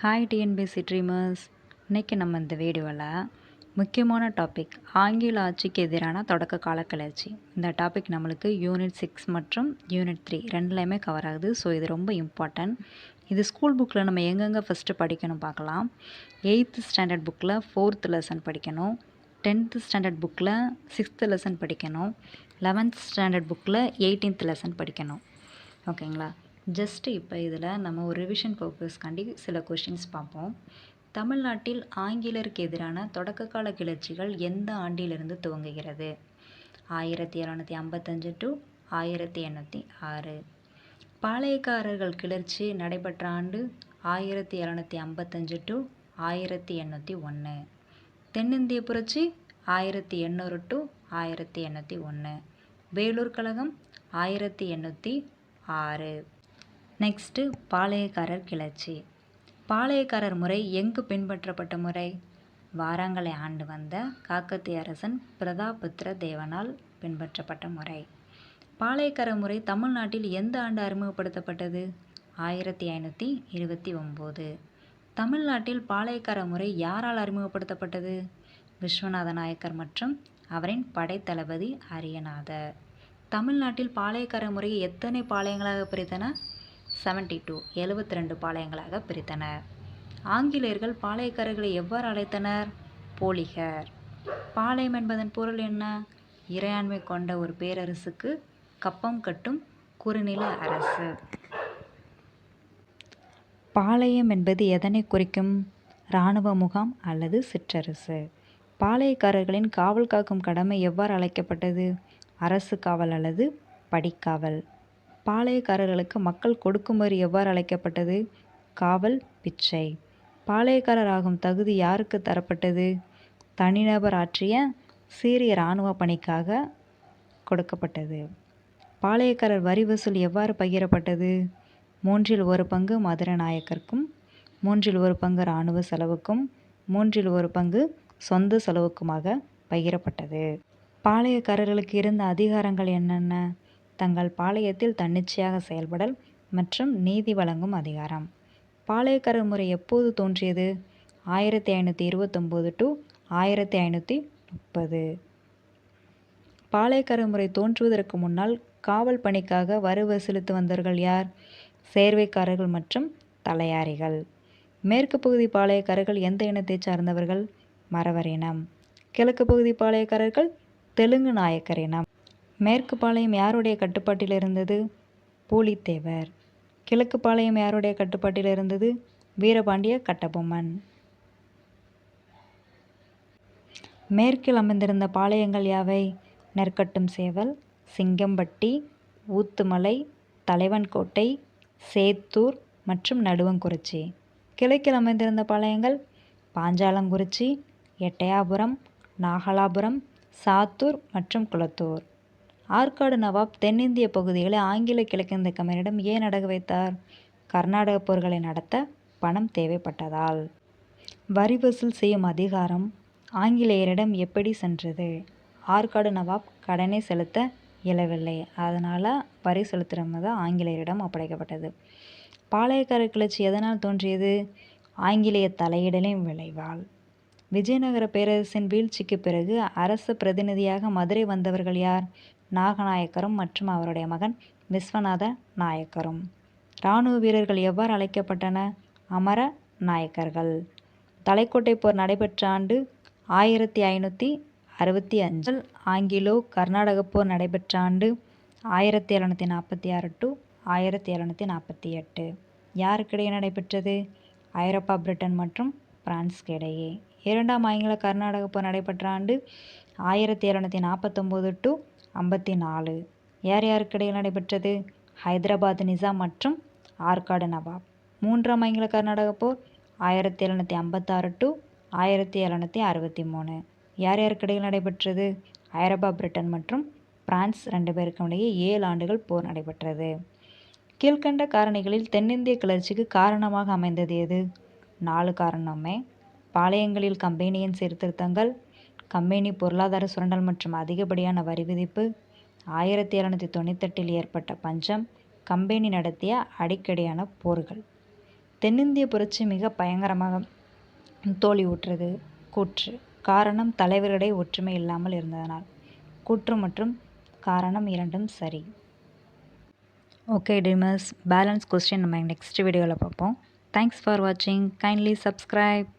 Hi TNPSC dreamers இன்றைக்கி நம்ம இந்த வீடியோவில் முக்கியமான டாபிக் ஆங்கில ஆட்சிக்கு எதிரான தொடக்க கால கிளர்ச்சி. இந்த டாபிக் நம்மளுக்கு யூனிட் சிக்ஸ் மற்றும் யூனிட் த்ரீ ரெண்டுலேயுமே கவர் ஆகுது. ஸோ இது ரொம்ப இம்பார்ட்டன்ட் இது ஸ்கூல் புக்கில் நம்ம எங்கெங்கே ஃபஸ்ட்டு படிக்கணும் பார்க்கலாம். எயித்து ஸ்டாண்டர்ட் புக்கில் ஃபோர்த்து லெசன் படிக்கணும். டென்த்து ஸ்டாண்டர்ட் புக்கில் சிக்ஸ்த்து லெசன் படிக்கணும். லெவன்த் ஸ்டாண்டர்ட் புக்கில் எயிட்டீன்த் லெசன் படிக்கணும். ஓகேங்களா ஜஸ்ட்டு இப்போ இதில் நம்ம ஒரு ரிவிஷன் பர்பஸ்க்காண்டி சில கொஷின்ஸ் பார்ப்போம். தமிழ்நாட்டில் ஆங்கிலருக்கு எதிரான தொடக்ககால கிளர்ச்சிகள் எந்த ஆண்டிலிருந்து துவங்குகிறது? ஆயிரத்தி இரநூத்தி ஐம்பத்தஞ்சு டு ஆயிரத்தி எண்ணூற்றி ஆறு. பாளையக்காரர்கள் கிளர்ச்சி நடைபெற்ற ஆண்டு ஆயிரத்தி இரநூத்தி ஐம்பத்தஞ்சு டு ஆயிரத்தி எண்ணூற்றி ஒன்று தென்னிந்திய புரட்சி ஆயிரத்தி எண்ணூறு டு ஆயிரத்தி எண்ணூற்றி ஒன்று வேலூர் கழகம் ஆயிரத்தி எண்ணூற்றி ஆறு. நெக்ஸ்ட்டு பாளையக்காரர் கிளர்ச்சி. பாளையக்காரர் முறை எங்கு பின்பற்றப்பட்ட முறை? வாராங்கலை ஆண்டு வந்த காக்கத்திய அரசன் பிரதாபுத்திர தேவனால் பின்பற்றப்பட்ட முறை. பாளையக்கார முறை தமிழ்நாட்டில் எந்த ஆண்டு அறிமுகப்படுத்தப்பட்டது? ஆயிரத்தி ஐநூற்றி இருபத்தி ஒம்பது. தமிழ்நாட்டில் பாளையக்கார முறை யாரால் அறிமுகப்படுத்தப்பட்டது? விஸ்வநாத நாயக்கர் மற்றும் அவரின் படைத்தளபதி அரியநாதர். தமிழ்நாட்டில் பாளையக்கார முறையை எத்தனை பாளையங்களாக பிரித்தன? செவன்டி டூ எழுபத்தி ரெண்டு பாளையங்களாக பிரித்தனர். ஆங்கிலேயர்கள் பாளையக்காரர்களை எவ்வாறு அழைத்தனர்? போலிகர். பாளையம் என்பதன் பொருள் என்ன? இறையாண்மை கொண்ட ஒரு பேரரசுக்கு கப்பம் கட்டும் குறுநில அரசு. பாளையம் என்பது எதனை குறிக்கும்? இராணுவ முகாம் அல்லது சிற்றரசு? பாளையக்காரர்களின் காவல் காக்கும் கடமை எவ்வாறு அழைக்கப்பட்டது? அரசு காவல் அல்லது படிக்காவல்? பாளையக்காரர்களுக்கு மக்கள் கொடுக்குமாறு எவ்வாறு அழைக்கப்பட்டது? காவல் பிச்சை. பாளையக்காரர் ஆகும் தகுதி யாருக்கு தரப்பட்டது? தனிநபர் ஆற்றிய சீரிய இராணுவ பணிக்காக கொடுக்கப்பட்டது. பாளையக்காரர் வரி வசூல் எவ்வாறு பகிரப்பட்டது? மூன்றில் ஒரு பங்கு மதுர நாயக்கருக்கும் மூன்றில் ஒரு பங்கு இராணுவ செலவுக்கும் மூன்றில் ஒரு பங்கு சொந்த செலவுக்குமாக பகிரப்பட்டது. பாளையக்காரர்களுக்கு இருந்த அதிகாரங்கள் என்னென்ன? தங்கள் பாளையத்தில் தன்னிச்சையாக செயல்படல் மற்றும் நீதி வழங்கும் அதிகாரம். பாளையக்காரர் முறை எப்போது தோன்றியது? ஆயிரத்தி ஐநூற்றி இருபத்தொம்போது டு ஆயிரத்தி ஐநூற்றி முப்பது. பாளையக்காரர் முறை தோன்றுவதற்கு முன்னால் காவல் பணிக்காக வரி வசூலித்து வந்தவர்கள் யார்? சேர்வைக்காரர்கள் மற்றும் தலையாரிகள். மேற்கு பகுதி பாளையக்காரர்கள் எந்த இனத்தை சார்ந்தவர்கள்? மறவர் இனம். கிழக்கு பகுதி பாளையக்காரர்கள் தெலுங்கு நாயக்கர் இனம். மேற்கு பாளையம் யாருடைய கட்டுப்பாட்டில் இருந்தது? பூலித்தேவர். கிழக்கு பாளையம் யாருடைய கட்டுப்பாட்டில் இருந்தது? வீரபாண்டிய கட்டபொம்மன். மேற்கில் அமைந்திருந்த பாளையங்கள் யாவை? நெற்கட்டும் சேவல் சிங்கம்பட்டி ஊத்துமலை தலைவன்கோட்டை சேத்தூர் மற்றும் நடுவங்குறிச்சி. கிழக்கில் அமைந்திருந்த பாளையங்கள் பாஞ்சாலங்குறிச்சி எட்டயாபுரம் நாகலாபுரம் சாத்தூர் மற்றும் குளத்தூர். ஆற்காடு நவாப் தென்னிந்திய பகுதிகளை ஆங்கில கிழக்கிந்திய கம்பெனியிடம் ஏன் அடகு வைத்தார்? கர்நாடக போர்களை நடத்த பணம் தேவைப்பட்டதால். வரி வசூல் செய்யும் அதிகாரம் ஆங்கிலேயரிடம் எப்படி சென்றது? ஆற்காடு நவாப் கடனை செலுத்த இயலவில்லை. அதனால் வரி செலுத்துறது ஆங்கிலேயரிடம் ஒப்படைக்கப்பட்டது. பாளையக்கார கிளர்ச்சி எதனால் தோன்றியது? ஆங்கிலேய தலையிடலின் விளைவால். விஜயநகர பேரரசின் வீழ்ச்சிக்கு பிறகு அரசு பிரதிநிதியாக மதுரை வந்தவர்கள் யார்? நாகநாயக்கரும் மற்றும் அவருடைய மகன் விஸ்வநாத நாயக்கரும். இராணுவ வீரர்கள் எவ்வாறு அழைக்கப்பட்டன? அமர நாயக்கர்கள். தலைக்கோட்டை போர் நடைபெற்ற ஆண்டு ஆயிரத்தி ஐநூற்றி அறுபத்தி அஞ்சில் ஆங்கிலோ கர்நாடக போர் நடைபெற்ற ஆண்டு ஆயிரத்தி எழுநூற்றி நாற்பத்தி ஆறு டு ஆயிரத்தி எழுநூற்றி நாற்பத்தி எட்டு. யாருக்கிடையே நடைபெற்றது? ஐரோப்பா பிரிட்டன் மற்றும் பிரான்ஸ்க்கு இடையே இரண்டாம் ஆங்கில கர்நாடக போர் நடைபெற்ற ஆண்டு ஆயிரத்தி இரநூத்தி நாற்பத்தொம்போது டு ஐம்பத்தி நாலு. யார் யாருக்கிடையில் நடைபெற்றது? ஹைதராபாத் நிசாம் மற்றும் ஆற்காடு நவாப். மூன்றாம் ஆங்கில கர்நாடக போர் ஆயிரத்தி எழுநூற்றி ஐம்பத்தாறு டு ஆயிரத்தி எழுநூற்றி அறுபத்தி மூணு. யார் யாருக்கிடையில் நடைபெற்றது? ஐரோப்பா பிரிட்டன் மற்றும் பிரான்ஸ் ரெண்டு பேருக்கும் இடையே ஏழு ஆண்டுகள் போர் நடைபெற்றது. கீழ்கண்ட காரணிகளில் தென்னிந்திய கிளர்ச்சிக்கு காரணமாக அமைந்தது எது? நாலு காரணமே. பாளையங்களில் கம்பெனியின் சீர்திருத்தங்கள் கம்பெனி பொருளாதார சுரண்டல் மற்றும் அதிகப்படியான வரி விதிப்பு ஆயிரத்தி இரநூத்தி தொண்ணூத்தெட்டில் ஏற்பட்ட பஞ்சம் கம்பெனி நடத்திய அடிக்கடியான போர்கள். தென்னிந்திய புரட்சி மிக பயங்கரமாக தோல்வியுற்றது கூற்று. காரணம் தலைவரிடையே ஒற்றுமை இல்லாமல் இருந்ததனால். கூற்று மற்றும் காரணம் இரண்டும் சரி. ஓகே டிமர்ஸ் பேலன்ஸ் கொஸ்டின் நம்ம நெக்ஸ்ட் வீடியோவில் பார்ப்போம். தேங்க்ஸ் ஃபார் வாட்சிங் கைண்ட்லி சப்ஸ்கிரைப்